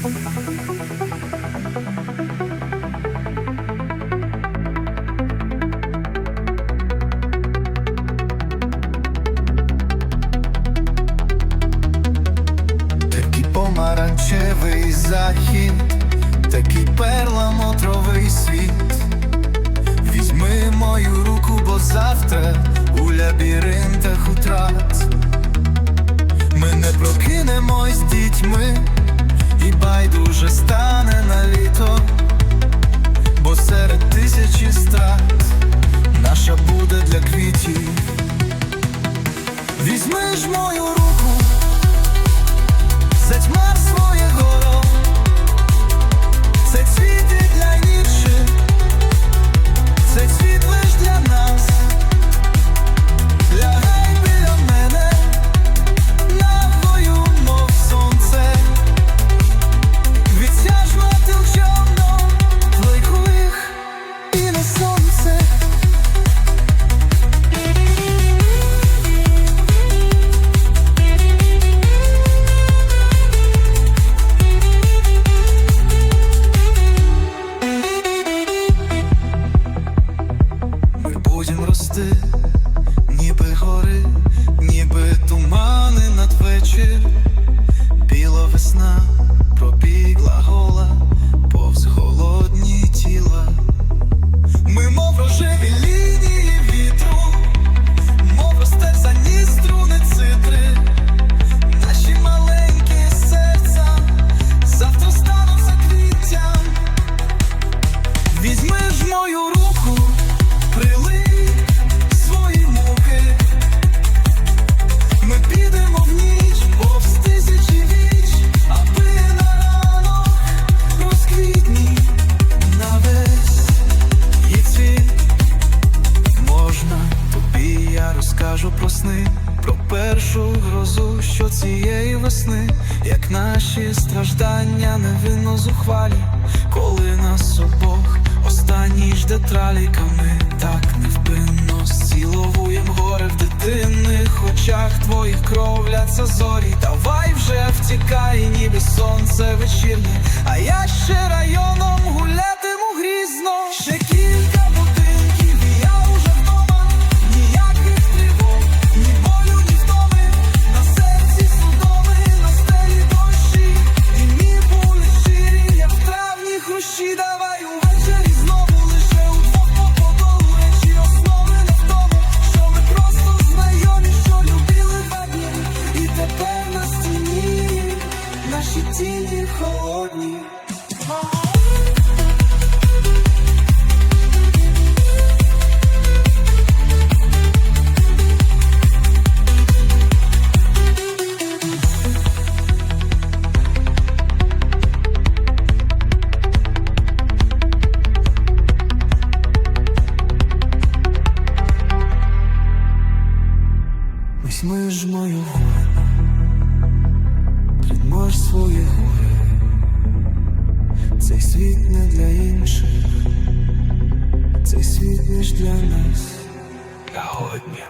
Такий помаранчевий захід, такий перламутровий світ. Візьми мою руку, бо завтра у лабіринтах утрат. Ми не прокинемось дітьми, Візьми ж мою ніби гори, ніби тумани надвечір. Біла весна розкажу про сни, про першу грозу, що цієї весни, як наші страждання невинно зухвалі, коли нас обох останній жде траліками, так невпинно зціловуєм горе в дитинних очах твоїх кровляться зорі. Давай вже втікай, ніби сонце вечірнє, а я ще районом Візьми ж мою гору, примнож своє горе, цей світ не для інших, цей світ лиш для нас. Сьогодні.